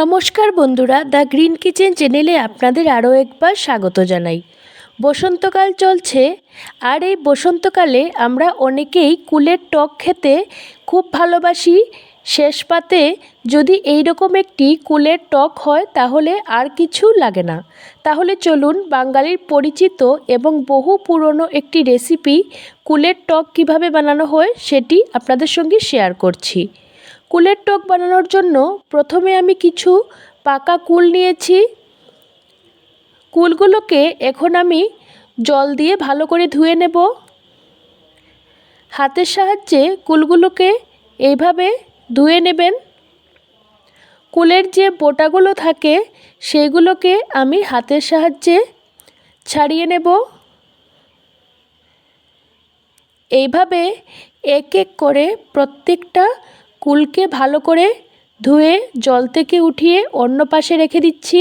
নমস্কার বন্ধুরা, the green kitchen চ্যানেলে আপনাদের আরও একবার স্বাগত জানাই। বসন্তকাল চলছে, আর এই বসন্তকালে আমরা অনেকেই কুলের টক খেতে খুব ভালোবাসি। শেষ পাতে যদি এই রকম একটি কুলের টক হয়, তাহলে আর কিছু লাগে না। তাহলে চলুন বাঙালির পরিচিত এবং বহু পুরনো একটি রেসিপি কুলের টক কীভাবে বানানো হয়, সেটি আপনাদের সঙ্গে শেয়ার করছি। কুলের টক বানানোর জন্য প্রথমে আমি কিছু পাকা কুল নিয়েছি। কুলগুলোকে এখন আমি জল দিয়ে ভালো করে ধুয়ে নেব। হাতের সাহায্যে কুলগুলোকে এইভাবে ধুয়ে নেবেন। কুলের যে বোটাগুলো থাকে, সেইগুলোকে আমি হাতের সাহায্যে ছাড়িয়ে নেব। এইভাবে এক এক করে প্রত্যেকটা কুলকে ভালো করে ধুয়ে জল থেকে উঠিয়ে অন্য পাশে রেখে দিচ্ছি।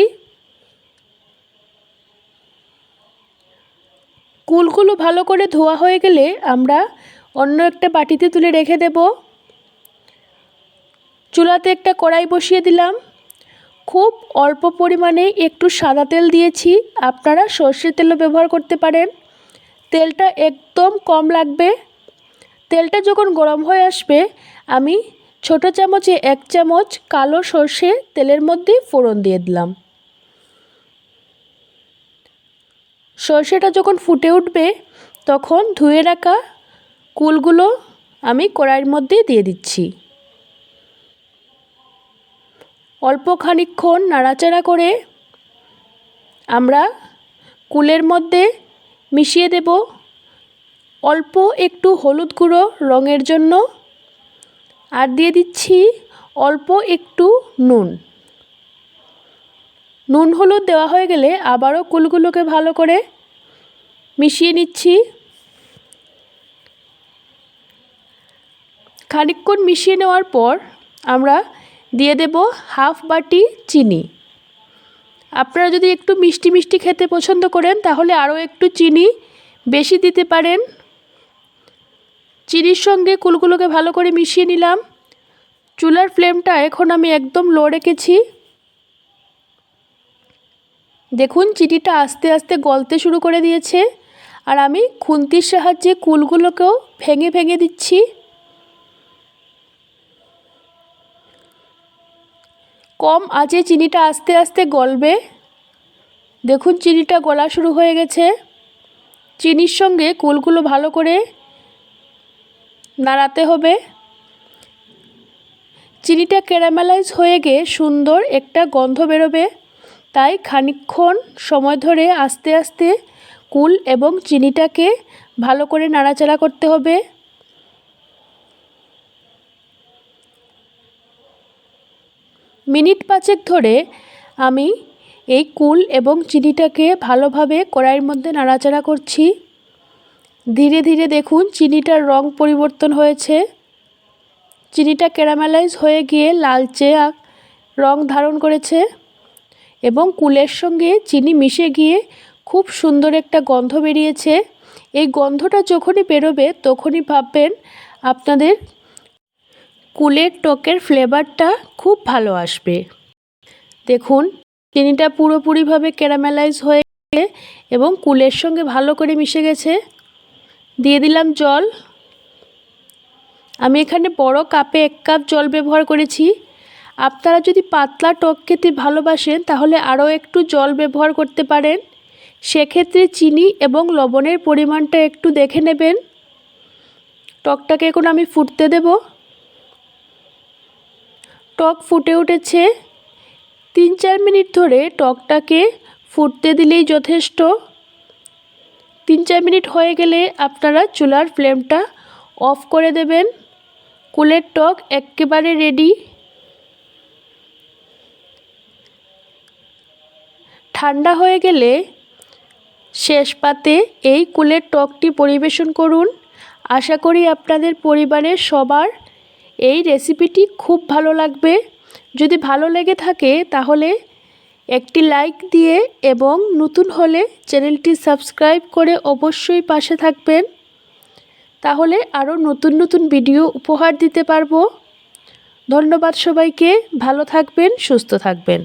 কুলগুলো ভালো করে ধোয়া হয়ে গেলে আমরা অন্য একটা বাটিতে তুলে রেখে দেব। চুলাতে একটা কড়াই বসিয়ে দিলাম। খুব অল্প পরিমাণে একটু সাদা তেল দিয়েছি। আপনারা সর্ষের তেলও ব্যবহার করতে পারেন। তেলটা একদম কম লাগবে। তেলটা যখন গরম হয়ে আসবে, আমি ছোট চামচে এক চামচ কালো সর্ষে তেলের মধ্যে ফোড়ন দিয়ে দিলাম। সর্ষেটা যখন ফুটে উঠবে, তখন ধুয়ে রাখা কুলগুলো আমি কড়াইয়ের মধ্যে দিয়ে দিচ্ছি। অল্প খানিক্ষণ নাড়াচাড়া করে আমরা কুলের মধ্যে মিশিয়ে দেব। অল্প একটু হলুদ গুঁড়ো রঙের জন্য আর দিয়ে দিচ্ছি অল্প একটু নুন। নুন হলুদ দেওয়া হয়ে গেলে আবারও কুলগুলোকে ভালো করে মিশিয়ে নিচ্ছি। খানিকক্ষণ মিশিয়ে নেওয়ার পর আমরা দিয়ে দেব হাফ বাটি চিনি। আপনারা যদি একটু মিষ্টি মিষ্টি খেতে পছন্দ করেন তাহলে আরও একটু চিনি বেশি দিতে পারেন। চিনির সঙ্গে কুলগুলোকে ভালো করে মিশিয়ে নিলাম। চুলার ফ্লেমটা এখন আমি একদম লো রেখেছি। দেখুন, চিনিটা আস্তে আস্তে গলতে শুরু করে দিয়েছে। আর আমি খুন্তির সাহায্যে কুলগুলোকেও ভেঙে ভেঙে দিচ্ছি। কম আঁচে চিনিটা আস্তে আস্তে গলবে। দেখুন, চিনিটা গলা শুরু হয়ে গেছে। চিনির সঙ্গে কুলগুলো ভালো করে নাড়াতে হবে। চিনিটা ক্যারামেলাইজ হয়ে গিয়ে সুন্দর একটা গন্ধ বেরোবে। তাই খানিক্ষণ সময় ধরে আস্তে আস্তে কুল এবং চিনিটাকে ভালো করে নাড়াচাড়া করতে হবে। মিনিট পাঁচেক ধরে আমি এই কুল এবং চিনিটাকে ভালোভাবে কড়াইয়ের মধ্যে নাড়াচাড়া করছি। ধীরে ধীরে দেখুন, চিনিটার রং পরিবর্তন হয়েছে। চিনিটা ক্যারামেলাইজ হয়ে গিয়ে লালচে রং ধারণ করেছে এবং কুলের সঙ্গে চিনি মিশে গিয়ে খুব সুন্দর একটা গন্ধ বেরিয়েছে। এই গন্ধটা যখনই বেরোবে, তখনই ভাববেন আপনাদের কুলের টকের ফ্লেভারটা খুব ভালো আসবে। দেখুন, চিনিটা পুরোপুরিভাবে ক্যারামেলাইজ হয়ে গেছে এবং কুলের সঙ্গে ভালো করে মিশে গেছে। দিয়ে দিলাম জল। আমি এখানে বড় কাপে এক কাপ জল ব্যবহার করেছি। আপনারা যদি পাতলা টক খেতে ভালোবাসেন, তাহলে আরও একটু জল ব্যবহার করতে পারেন। সেক্ষেত্রে চিনি এবং লবণের পরিমাণটা একটু দেখে নেবেন। টকটাকে এখন আমি ফুটতে দেব। টক ফুটে উঠেছে। তিন চার মিনিট ধরে টকটাকে ফুটতে দিলেই যথেষ্ট। তিন চার মিনিট হয়ে গেলে আপনারা চুলার ফ্লেমটা অফ করে দেবেন। কুলের টক একেবারে রেডি ঠান্ডা হয়ে গেলে শেষ পাতে এই কুলের টকটি পরিবেশন করুন। আশা করি আপনাদের পরিবারের সবার এই রেসিপিটি খুব ভালো লাগবে। যদি ভালো লেগে থাকে তাহলে একটি লাইক দিয়ে এবং নতুন হলে চ্যানেলটি সাবস্ক্রাইব করে অবশ্যই পাশে থাকবেন। তাহলে আরও নতুন নতুন ভিডিও উপহার দিতে পারব। ধন্যবাদ সবাইকে, ভালো থাকবেন, সুস্থ থাকবেন।